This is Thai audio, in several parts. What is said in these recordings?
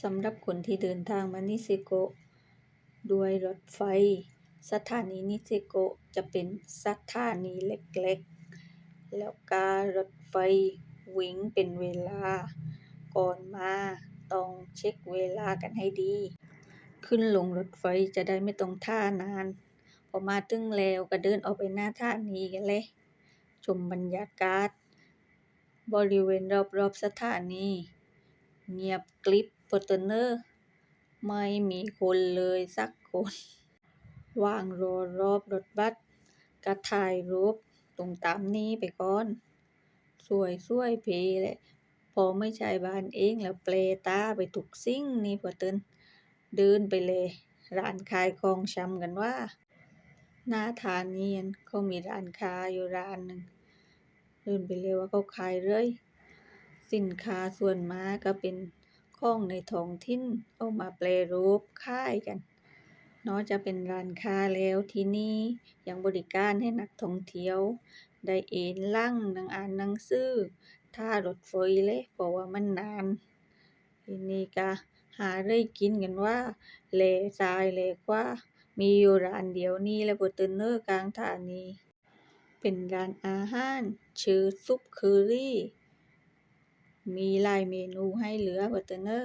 สำหรับคนที่เดินทางมานิเซโกะด้วยรถไฟ สถานีนิเซโกะจะเป็นสถานีเล็กๆ แล้วก็รถไฟวิ่งเป็นเวลา ก่อนมาต้องเช็กเวลากันให้ดี ขึ้นลงรถไฟจะได้ไม่ต้องท่านาน พอมาถึงแล้วก็เดินออกไปหน้าสถานีกันเลย ชมบรรยากาศ บริเวณรอบๆสถานี เงียบกริบเบิดเด้อไม่มีคนเลยสักคนว่างรอรอบรถบัสก็ถ่ายรูปตรงตามนี้ไปก่อน สวยๆเพแหละ พอไม่ใช่บ้านเองแล้วแปลตาไปทุกสิ่งนี่พอเตินเดินไปเลย ร้านขายของชำกันว่า หน้าสถานีนั้นเขามีร้านค้าอยู่ร้านหนึ่งเดินไปเลยว่าเขาขายเลย สินค้าส่วนมากก็เป็นของในท้องถิ่นเอามาแปรรูปขายกัน นอกจากเป็นร้านค้าแล้วที่นี่ยังบริการให้นักท่องเที่ยว ได้เอนลังนั่งอ่านหนังสือท่ารถไฟเลยเพราะว่ามันนานทีนี้ก็หาได้กินกันว่าแหล่ซ้ายแหล่ขวามีอยู่ร้านเดียวนี้และบิดเด้อเด้อกลางสถานี เป็นร้านอาหารชื่อซุปเคอรี่ มีหลายเมนูให้เหลือเบิดเด้อเด้อ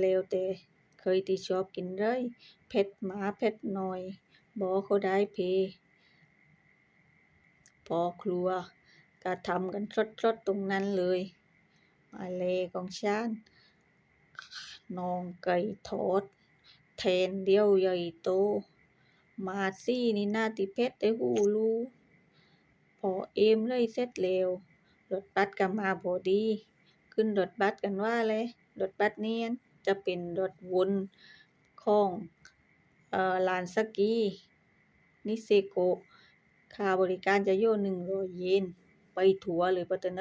แล้วแต่ใครที่ชอบกินเลยเผ็ดมาเผ็ดน้อยบอเขาได้เพพอครัวก็ทำกันสดๆตรงนั้นเลยมาแลของฉันนองไก่ทอดแทนเดียวใหญ่โต มาซี่นี่หน่าติเผ็ดได้หูรู้พอเอมเลยเสร็จแล้วรถบัสก็มาพอดี ขึ้นรถบัสกันว่าเลยรถบัสนี้จะเป็นรถวนของเอ่อลานสกีนิเซโกค่าบริการจะอยู่งร้อยเยน ไปทั่วเลยเบิดเตอเด้อ